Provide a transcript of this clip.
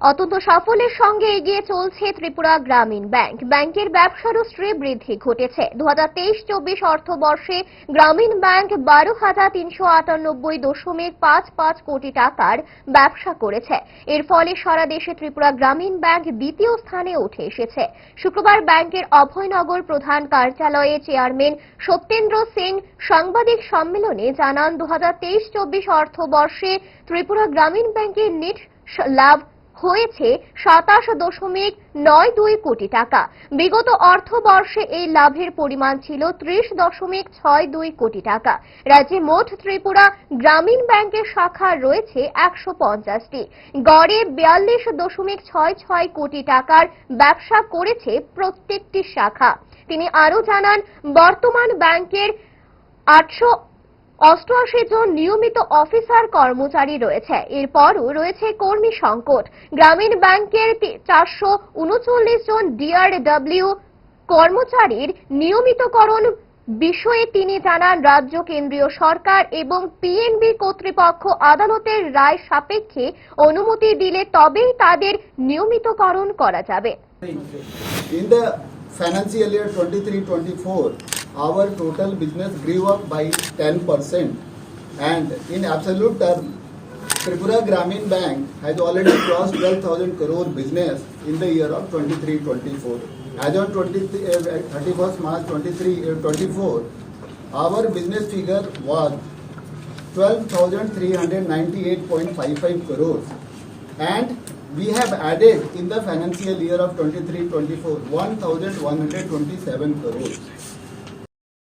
অত্যন্ত সাফল্যের সঙ্গে এগিয়ে চলছে ত্রিপুরা গ্রামীণ ব্যাংক। ব্যাংকের ব্যবসারও শ্রী বৃদ্ধি ঘটেছে। দু হাজার তেইশ চব্বিশ অর্থবর্ষে গ্রামীণ ব্যাংক বারো হাজার তিনশো আটানব্বই দশমিক পাঁচ পাঁচ কোটি টাকার ব্যবসা করেছে। এর ফলে সারা দেশে ত্রিপুরা গ্রামীণ ব্যাংক দ্বিতীয় স্থানে উঠে এসেছে। শুক্রবার ব্যাংকের অভয়নগর প্রধান কার্যালয়ে চেয়ারম্যান সত্যেন্দ্র সিং সাংবাদিক সম্মেলনে জানান দু হাজার তেইশ চব্বিশ অর্থবর্ষে ত্রিপুরা গ্রামীণ ব্যাংকের নেট লাভ হয়েছে সাতাশ দশমিক নয় দুই কোটি টাকা। বিগত অর্থবর্ষে এই লাভের পরিমাণ ছিল ত্রিশ দশমিক ছয় দুই কোটি টাকা। রাজ্যে মোট ত্রিপুরা গ্রামীণ ব্যাংকের শাখা রয়েছে একশো পঞ্চাশটি। গড়ে বিয়াল্লিশ দশমিক ছয় ছয় কোটি টাকার ব্যবসা করেছে প্রত্যেকটি শাখা। তিনি আরও জানান, বর্তমান ব্যাংকের আটশো অষ্টআশি জন নিয়মিত অফিসার কর্মচারী রয়েছে। এরপরও রয়েছে কর্মী সংকট। গ্রামীণ ব্যাংকের চারশো উনচল্লিশ জন ডিআরডব্লিউ কর্মচারীর নিয়মিতকরণ বিষয়ে তিনি জানান রাজ্য কেন্দ্রীয় সরকার এবং পিএনবি কর্তৃপক্ষ আদালতের রায় সাপেক্ষে অনুমতি দিলে তবেই তাদের নিয়মিতকরণ করা যাবে। In the financial year 23-24, our total business grew up by 10% and in absolute term, Tripura Gramin Bank has already crossed 12,000 crore business in the year of 23-24. As on 20, uh, 31st March 23, uh, 24, our business figure was 12,398.55 crores and we have added in the financial year of 23-24 1,127 crores.